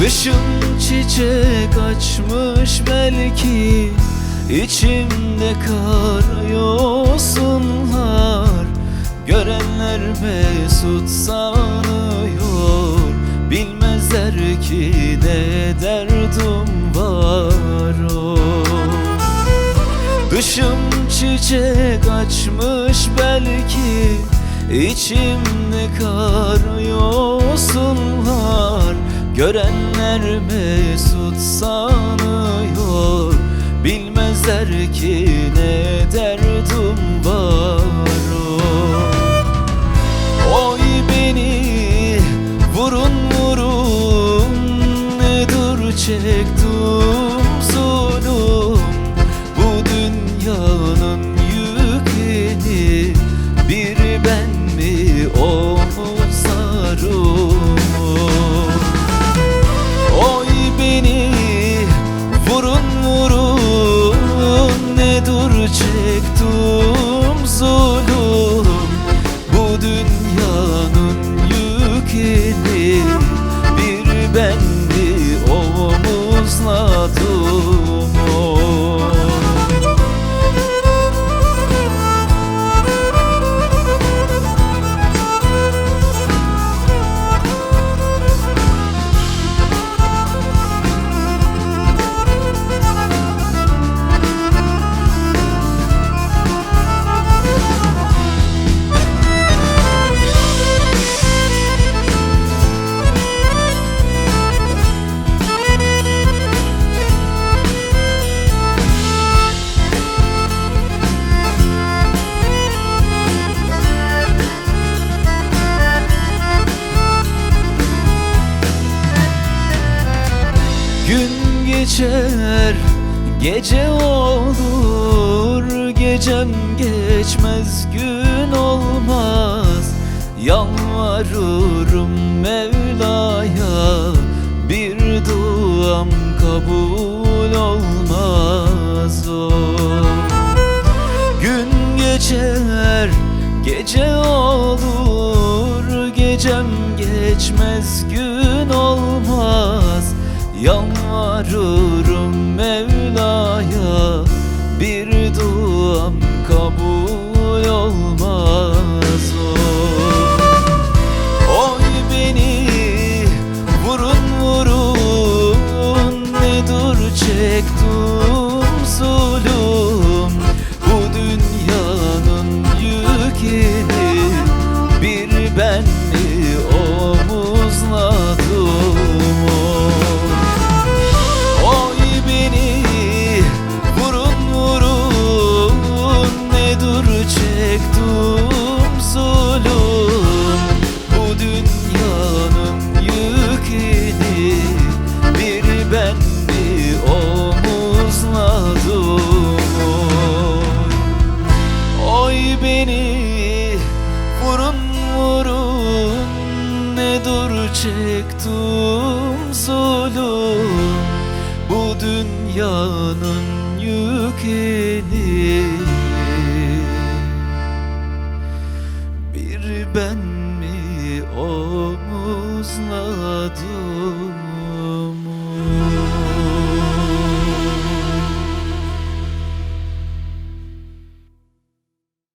Dışım çiçek açmış belki İçimde kara yosunlar Görenler mesut sanıyor Bilmezler ki ne derdim var. O Dışım çiçek açmış belki İçimde kar yosunlar dünyanın yükünü Bir ben mi omuzladım Gün geçer, gece olur Gecem geçmez, gün olmaz. Yalvarırım Mevla'ya Bir duam kabul olmaz. O Gün geçer, gece olur Gecem geçmez, gün olmaz Yalvarırım Mevla'ya Bir duam kabul olmaz Nedir çektim zulüm. Bu dünyanın yükünü